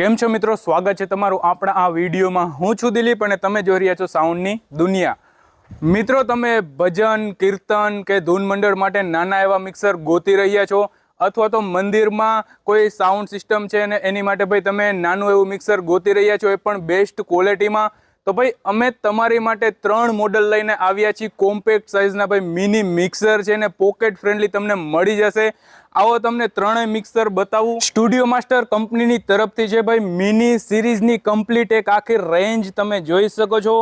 કેમ છો મિત્રો? સ્વાગત છે તમારું આપણા આ વિડીયોમાં. હું છું દિલીપ અને તમે જોઈ રહ્યા છો સાઉન્ડની દુનિયા. મિત્રો, તમે ભજન, કીર્તન કે ધૂન મંડળ માટે નાના એવા મિક્સર ગોતી રહ્યા છો અથવા તો મંદિરમાં કોઈ સાઉન્ડ સિસ્ટમ છે અને એની માટે ભાઈ તમે નાનું એવું મિક્સર ગોતી રહ્યા છો એ પણ બેસ્ટ ક્વોલિટીમાં તો ભાઈ, અમે તમારી માટે ત્રણ મોડલ લઈને આવ્યા છીએ. કોમ્પેક્ટ સાઇઝના ભાઈ મિની મિક્સર છે ને પોકેટ ફ્રેન્ડલી તમને મળી જશે. આવો તમને ત્રણેય મિક્સર બતાવું. સ્ટુડિયો માસ્ટર કંપનીની તરફથી છે ભાઈ મિની સિરીઝની કમ્પ્લીટ એક આખી રેન્જ તમે જોઈ શકો છો.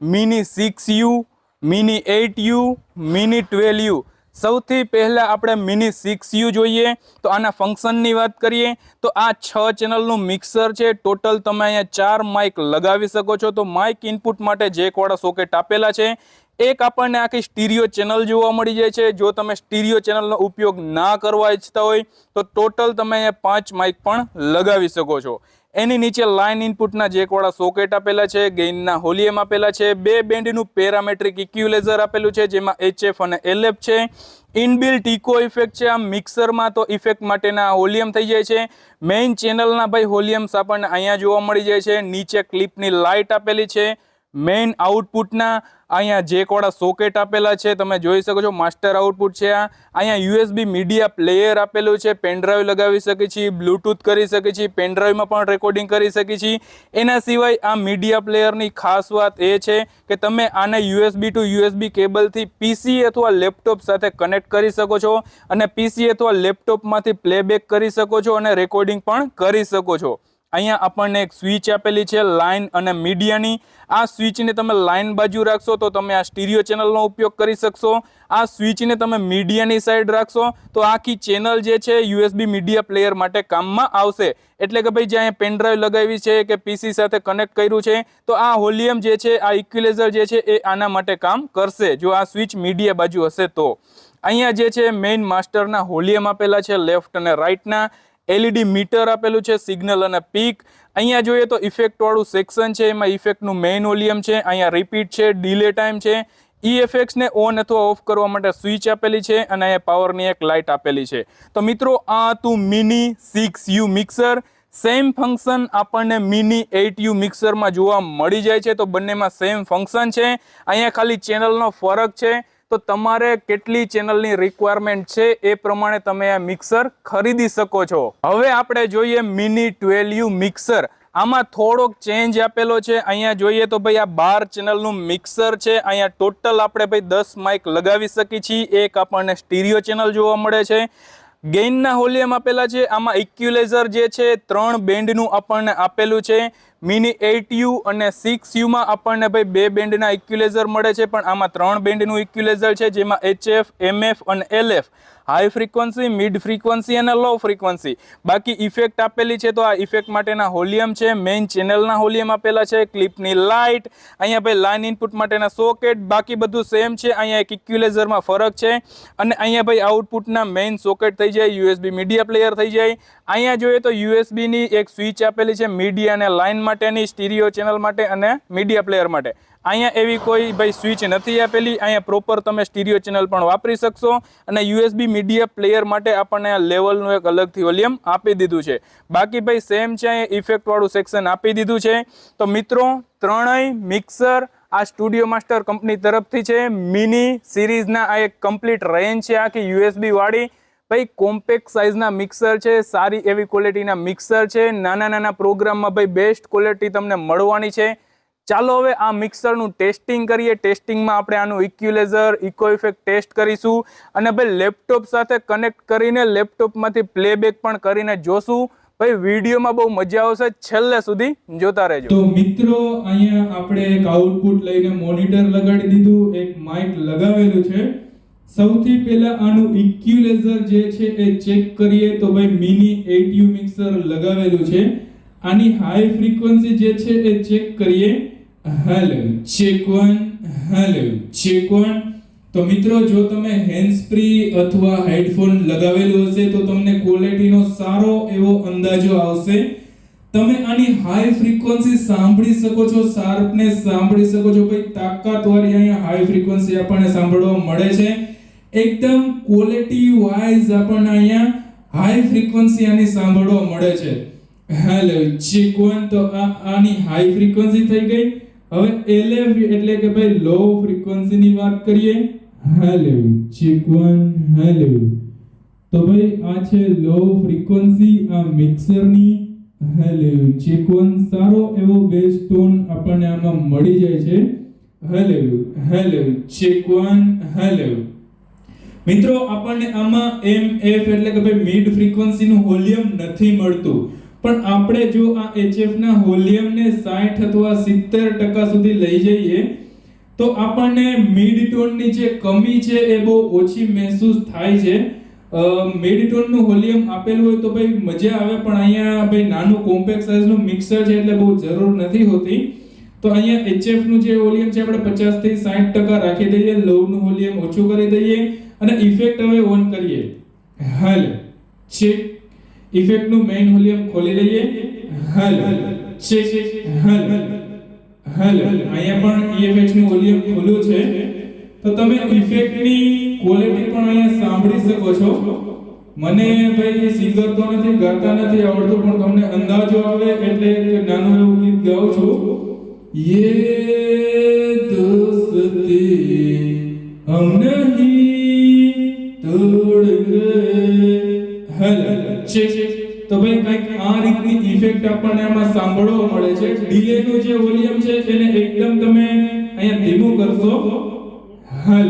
Mini six U mini eight U mini twelve U સૌથી પહેલાં આપણે મિની સિક્સ યુ જોઈએ, તો આના ફંક્શનની વાત કરીએ, તો આ છ ચેનલનું મિક્સર છે. ટોટલ તમે અહીંયા ચાર માઇક લગાવી શકો છો. તો માઇક ઇનપુટ માટે જેકવાળા સોકેટ આપેલા છે. એક આપણને આખી સ્ટીરિયો ચેનલ જોવા મળી જાય છે. જો તમે સ્ટીરિયો ચેનલનો ઉપયોગ ના કરવા ઈચ્છતા હોય, તો ટોટલ તમે અહીંયા પાંચ માઇક પણ લગાવી શકો છો. એની નીચે લાઇન ઇનપુટના જેકવાળા સોકેટ આપેલા છે, ગેઇનના હોલિયમ આપેલા છે, બે બેન્ડનું પેરામેટ્રિક ઇક્યુલેઝર આપેલું છે, જેમાં એચએફ અને એલએફ છે. ઇનબિલ્ટ ઇકો ઇફેક્ટ છે આ મિક્સરમાં તો ઇફેક્ટ માટેના હોલિયમ થઈ જાય છે. મેઇન ચેનલના ભાઈ હોલિયમ્સ આપણને અહીંયા જોવા મળી જાય છે. નીચે ક્લિપની લાઇટ આપેલી છે. મેઇન આઉટપુટના અહીંયા જેકવાળા સોકેટ આપેલા છે, તમે જોઈ શકો છો, માસ્ટર આઉટપુટ છે આ. અહીંયા યુએસબી મીડિયા પ્લેયર આપેલું છે પેનડ્રાઈવ લગાવી શકીએ છીએ બ્લૂટૂથ કરી શકીએ છીએ પેનડ્રાઈવમાં પણ રેકોર્ડિંગ કરી શકીએ છીએ એના સિવાય આ મીડિયા પ્લેયરની ખાસ વાત એ છે કે તમે આને યુએસબી ટુ યુએસબી કેબલથી પીસી અથવા લેપટોપ સાથે કનેક્ટ કરી શકો છો અને પીસી અથવા લેપટોપમાંથી પ્લેબેક કરી શકો છો અને રેકોર્ડિંગ પણ કરી શકો છો. અહીંયા આપણને એક સ્વિચ આપેલી છે લાઇન અને મીડિયાની. આ સ્વિચને તમે લાઇન બાજુ રાખશો તો તમે આ સ્ટીરિયો ચેનલનો ઉપયોગ કરી શકશો. આ સ્વિચને તમે મીડિયાની સાઈડ રાખશો તો આખી ચેનલ જે છે યુએસબી મીડિયા પ્લેયર માટે કામમાં આવશે. એટલે કે ભાઈ જ્યાં પેનડ્રાઈવ લગાવી છે કે પીસી સાથે કનેક્ટ કર્યું છે, તો આ હોલિયમ જે છે, આ ઇક્યુલેઝર જે છે, એ આના માટે કામ કરશે. જો આ સ્વિચ મીડિયા બાજુ હશે તો. અહીંયા જે છે મેઇન માસ્ટરના હોલિયમ આપેલા છે લેફ્ટ અને રાઈટના એલઈડી મીટર આપેલું છે, સિગ્નલ અને પીક. અહીંયા જોઈએ તો ઇફેક્ટવાળું સેક્શન છે, એમાં ઇફેક્ટનું મેઇન ઓલિયમ છે, અહીંયા રિપીટ છે, ડીલે ટાઈમ છે. ઈ એફેક્ટ્સને ઓન અથવા ઓફ કરવા માટે સ્વિચ આપેલી છે અને અહીંયા પાવરની એક લાઇટ આપેલી છે. તો મિત્રો, આ હતું mini six U mixer same function આપણને મિની એટ યુ મિક્સરમાં જોવા મળી જાય છે. તો બંનેમાં સેમ ફંક્શન છે. અહીંયા ખાલી ચેનલનો ફરક છે. તો તમારે કેટલી ચેનલની રિક્વાયરમેન્ટ છે એ પ્રમાણે તમે આ મિક્સર ખરીદી શકો છો. હવે આપણે જોઈએ મિની ટ્વેલ્યુ મિક્સર આમાં થોડોક ચેન્જ આપેલો છે. અહીંયા જોઈએ તો ભાઈ આ બાર ચેનલનું મિક્સર છે. અહીંયા ટોટલ આપણે ભાઈ દસ માઇક લગાવી શકીએ છીએ. એક આપણને સ્ટીરિયો ચેનલ જોવા મળે છે. ગેઇનના હોલિયમ આપેલા છે. આમાં ઇક્યુલેઝર જે છે, ત્રણ બેન્ડનું આપણને આપેલું છે. મિની એટ યુ અને સિક્સ યુમાં આપણને ભાઈ બે બેન્ડના ઇક્યુલેઝર મળે છે, પણ આમાં ત્રણ બેન્ડનું ઇક્યુલેઝર છે, જેમાં એચએફ એમએફ અને LF high frequency mid frequency અને લો ફ્રીક્વન્સી બાકી ઇફેક્ટ આપેલી છે તો આ ઇફેક્ટ માટેના હોલિયમ છે મેઇન ચેનલના હોલિયમ આપેલા છે ક્લિપની લાઇટ અહીંયા ભાઈ લાઇન ઇનપુટ માટેના સોકેટ બાકી બધું સેમ છે, અહીંયા એક ઇક્યુલેઝરમાં ફરક છે. અને અહીંયા ભાઈ આઉટપુટના મેઇન સોકેટ થઈ જાય યુએસબી મીડિયા પ્લેયર થઈ જાય. અહીંયા જોઈએ તો યુએસબીની એક સ્વિચ આપેલી છે મીડિયા અને લાઇન માટેની, સ્ટીરિયો ચેનલ માટે અને મીડિયા પ્લેયર માટે. અહીંયા એવી કોઈ ભાઈ સ્વિચ નથી આપેલી. અહીંયા પ્રોપર તમે સ્ટીરિયો ચેનલ પણ વાપરી શકશો અને યુએસબી મીડિયા પ્લેયર માટે આપણને આ લેવલનું એક અલગથી વોલ્યુમ આપી દીધું છે. બાકી ભાઈ સેમ છે, અહીંયા ઇફેક્ટવાળું સેક્શન આપી દીધું છે. તો મિત્રો, ત્રણેય મિક્સર આ સ્ટુડિયો માસ્ટર કંપની તરફથી છે. મિની સિરીઝના આ એક કમ્પ્લીટ રેન્જ છે આખી યુએસબી વાળી. ભાઈ કોમ્પેક્ટ સાઇઝના મિક્સર છે, સારી એવી ક્વોલિટીના મિક્સર છે, નાના નાના પ્રોગ્રામમાં ભાઈ બેસ્ટ ક્વોલિટી તમને મળવાની છે. ચાલો હવે આ મિક્સરનું ટેસ્ટિંગ કરીએ. ટેસ્ટિંગમાં આપણે આનું ઇક્યુલેઝર ઇકો ઇફેક્ટ ટેસ્ટ કરીશું. અને ભાઈ લેપટોપ સાથે કનેક્ટ કરીને લેપટોપમાંથી પ્લેબેક પણ કરીને જોશું. ભાઈ વિડીયોમાં બહુ મજા આવશે. છેલ્લે સુધી જોતા રહેજો. તો મિત્રો, અહીંયા આપણે એક આઉટપુટ લઈને મોનિટર લગાડી દીધું. એક માઇક લગાવેલું છે. સૌથી પહેલા આનું ઇક્યુલેઝર જે છે એ ચેક કરીએ તો ભાઈ મિની એટીયુ મિક્સર લગાવેલું છે. આની હાઈ ફ્રીક્વન્સી જે છે એ ચેક કરીએ. Hello check one hello check one તો મિત્રો, જો તમે હેન્ડ ફ્રી અથવા હેડફોન લગાવેલું હશે તો તમને ક્વોલિટીનો સારો એવો અંદાજો આવશે. તમે આની હાઈ ફ્રીક્વન્સી સાંભળી શકો છો શાર્પને સાંભળી શકો છો. ભાઈ તાકાતવાળી અહીંયા હાઈ ફ્રીક્વન્સી આપણને સાંભળવા મળે છે. એકદમ ક્વોલિટી વાઇઝ આપણને અહીંયા હાઈ ફ્રીક્વન્સી આની સાંભળવા મળે છે. હેલો ચેક તો આ, આની હાઈ ફ્રીક્વન્સી થઈ ગઈ. હવે એલએફ એટલે કે ભાઈ લો ફ્રીક્વન્સી ની વાત કરીએ. Hello check one hello. તો ભાઈ આ છે લો ફ્રીક્વન્સી આ મિક્સરની. હેલો, ચેકવન સારો એવો બેઝ ટોન આપણને આમાં મળી જાય છે. Hello hello, check one, hello. મિત્રો, આપણને આમાં એમ એફ એટલે કે ભાઈ મિડ ફ્રીક્વન્સીનું હોલિયમ નથી મળતું. પણ આપણે જો આ HF ના વોલ્યુમને 60 અથવા 70% સુધી લઈ જઈએ, તો આપણને મિડ ટોનની જે કમી છે એ બહુ ઓછી મહેસૂસ થાય છે. મિડ ટોનનું હોલિયમ આપેલું હોય તો ભાઈ મજા આવે, પણ અહીંયા ભાઈ નાનું કોમ્પેક્ટ સાઇઝનું મિક્સર છે એટલે બહુ જરૂર નથી હોતી. તો અહીંયા HF નું જે હોલિયમ છે, આપણે 50 થી 60% રાખી દઈએ લો નું વોલ્યુમ ઓછું કરી દઈએ. અને ઇફેક્ટ હવે ઓન કરીએ. હલ. ચેક ઇફેક્ટનું મેઇન વોલ્યુમ ખોલી લઈએ. હલ. છે હલ. હલ. અહીંયા પણ ઈએફએચનું વોલ્યુમ ખુલ્લું છે. તો તમે ઇફેક્ટની ક્વોલિટી પણ અહીંયા સાંભળી શકો છો. મને ભાઈ સિંગર તો નથી, ગાતા નથી આવડતો, પણ તમને અંદાજો આવે એટલે નાનું એવું ગીત ગાઉં છું. યે દોસ્તી હમ નહીં હેલ તો ભાઈ કંઈક આ રીતની ઇફેક્ટ આપણને આમાં સાંભળવા મળે છે. ડીલે નું જે વોલ્યુમ છે એને એકદમ તમે અહીંયા ધીમું કરશો. હલ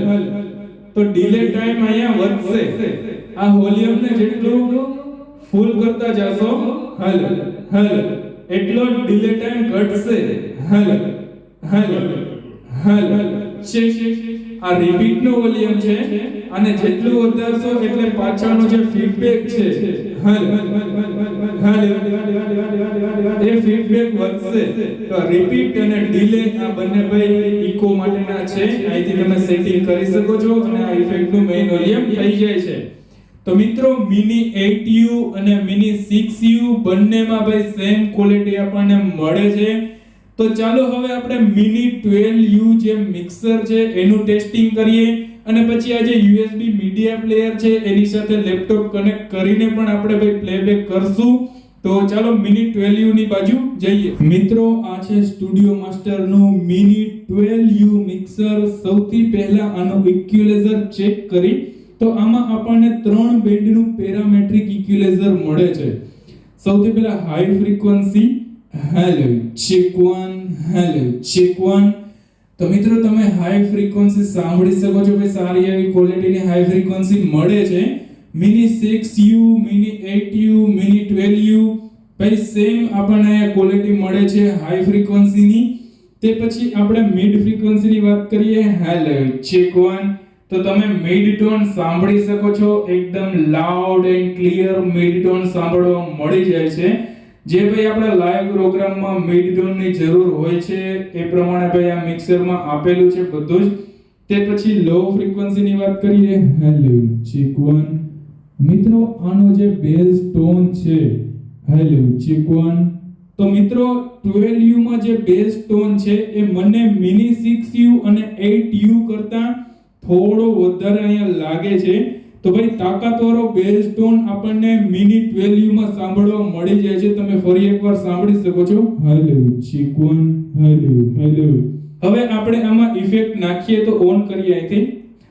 તો ડીલે ટાઈમ અહીંયા વધશે. આ વોલ્યુમ ને જેટલું ફૂલ કરતા જાશો હલ હલ એટલો ડીલે ટાઈમ ઘટશે. હલ હલ હલ હેલ છે આ રિપીટ નો વોલ્યુમ છે અને જેટલું વધારશો એટલે પાછળનો જે ફીડબેક છે એ ફીડબેક વધશે તો રિપીટ અને ડીલે આ બંને ભાઈ ઇકો માટેના છે અહીંથી તમે સેટિંગ કરી શકો છો અને આ ઇફેક્ટનું મેઇન વોલ્યુમ થઈ જાય છે તો મિત્રો મિની 8U અને મિની 6U બંનેમાં ભાઈ સેમ ક્વોલિટી આપણને મળે છે તો ચાલો હવે આપણે મિની 12U જે મિક્સર છે, એનું ટેસ્ટિંગ કરીએ અને પછી આ જે USB મીડિયા પ્લેયર છે, એની સાથે લેપટોપ કનેક્ટ કરીને પણ આપણે ભાઈ પ્લેબેક કરશું. તો ચાલો મિની 12U ની બાજુ જઈએ. મિત્રો, આ છે સ્ટુડિયો માસ્ટરનું મિની 12U મિક્સર સૌથી પહેલા આનો ઇક્યુલેઝર ચેક કરી. તો આમાં આપણને ત્રણ બેન્ડનું પેરામેટ્રિક ઇક્યુલેઝર મળે છે. સૌથી પહેલા high frequency hello check one hello check one તો મિત્રો, તમે હાઈ ફ્રીક્વન્સી સાંભળી શકો છો ભાઈ સારી એવી ક્વોલિટીની હાઈ ફ્રીક્વન્સી મળે છે. Mini six U mini 8U mini 12U ભાઈ સેમ આપણને ક્વોલિટી મળે છે હાઈ ફ્રીક્વન્સીની તે પછી આપણે મિડ ફ્રીક્વન્સીની વાત કરીએ. હેલો ચેક વન તો તમે મિડ ટોન સાંભળી શકો છો. એકદમ loud and clear mid tone સાંભળવા મળી જાય છે. જે ભાઈ આપણા લાઈવ પ્રોગ્રામમાં મિડ ટોનની જરૂર હોય છે, એ પ્રમાણે ભાઈ આ મિક્સરમાં આપેલું છે બધું જ. તે પછી લો ફ્રીક્વન્સીની વાત કરીએ. હેલો ચેક વન મિત્રો, આનો જે બેઝ ટોન છે હેલો ચેક વન તો મિત્રો 12U માં જે બેઝ ટોન છે, એ મને મિની 6U અને 8U કરતા થોડો વધારે અહીંયા લાગે છે. તો ભાઈ તાકાતવારો બેઝ ટોન આપણને મિની 12U માં સાંભળવા મળી જાય છે. તમે ફરી એકવાર સાંભળી શકો છો. Hello check one hello hello હવે આપણે આમાં ઇફેક્ટ નાખીએ તો ઓન કરીએ અહીંથી.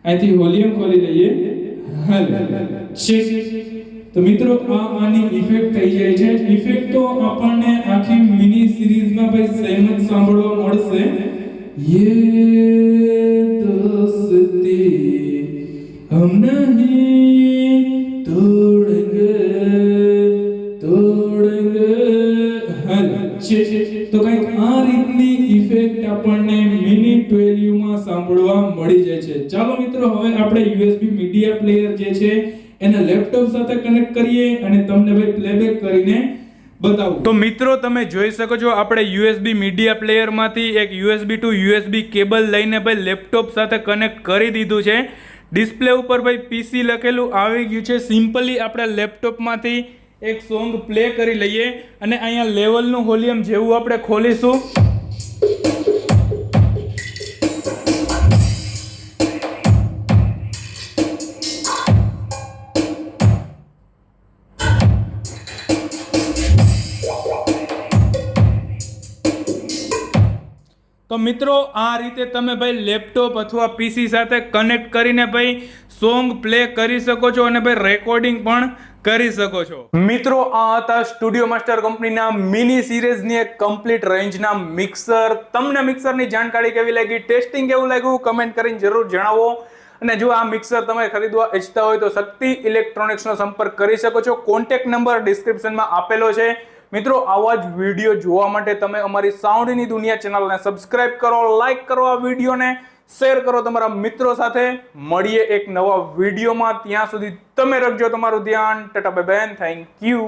અહીંથી વોલ્યુમ ખોલી લઈએ. હેલો ચેક તો મિત્રો, આ આની ઇફેક્ટ થઈ જાય છે. ઇફેક્ટ તો આપણને આખી મિની સિરીઝમાં ભાઈ સેમ જ સાંભળવા મળશે. ये हम नहीं तोड़ेंगे તોડેંગે હાલ છે તો કંઈક આ રીતની ઇફેક્ટ આપણને મિની 12U માં સાંભળવા મળી જાય છે ચાલો મિત્રો હવે આપણે USB મીડિયા પ્લેયર જે છે એને લેપટોપ સાથે કનેક્ટ કરીએ અને તમને ભાઈ પ્લેબેક કરીને બતાવું તો મિત્રો તમે જોઈ શકો છો આપણે USB મીડિયા પ્લેયરમાંથી એક USB ટુ USB કેબલ લઈને ભાઈ લેપટોપ સાથે કનેક્ટ કરી દીધું છે ડિસ્પ્લે ઉપર ભાઈ પીસી લખેલું આવી ગયું છે. સિમ્પલી આપણે લેપટોપમાંથી એક સોંગ પ્લે કરી લઈએ અને અહીંયા લેવલનું હોલિયમ જેવું આપણે ખોલીશું. તો મિત્રો, આ રીતે તમે ભાઈ લેપટોપ અથવા પીસી સાથે કનેક્ટ કરીને ભાઈ સોંગ પ્લે કરી શકો છો અને ભાઈ રેકોર્ડિંગ પણ કરી શકો છો. મિત્રો, આ હતા સ્ટુડિયો માસ્ટર કંપનીના મિની સિરીઝની એક કમ્પ્લીટ રેન્જના મિક્સર તમને મિક્સરની જાણકારી કેવી લાગી? ટેસ્ટિંગ કેવું લાગ્યું? કમેન્ટ કરીને જરૂર જણાવો. અને જો આ મિક્સર તમે ખરીદવા ઈચ્છતા હોય તો શક્તિ ઇલેક્ટ્રોનિક્સનો સંપર્ક કરી શકો છો. કોન્ટેક્ટ નંબર ડિસ્ક્રિપ્શનમાં આપેલો છે. મિત્રો, આવા જ વીડિયો જોવા માટે તમે અમારી સાઉન્ડની દુનિયા ચેનલને સબસ્ક્રાઇબ કરો લાઈક કરો આ વિડીયોને શેર કરો તમારા મિત્રો સાથે. મળીએ એક નવા વિડીયોમાં ત્યાં સુધી તમે રખજો તમારું ધ્યાન. ટાટા બેન થેન્ક યુ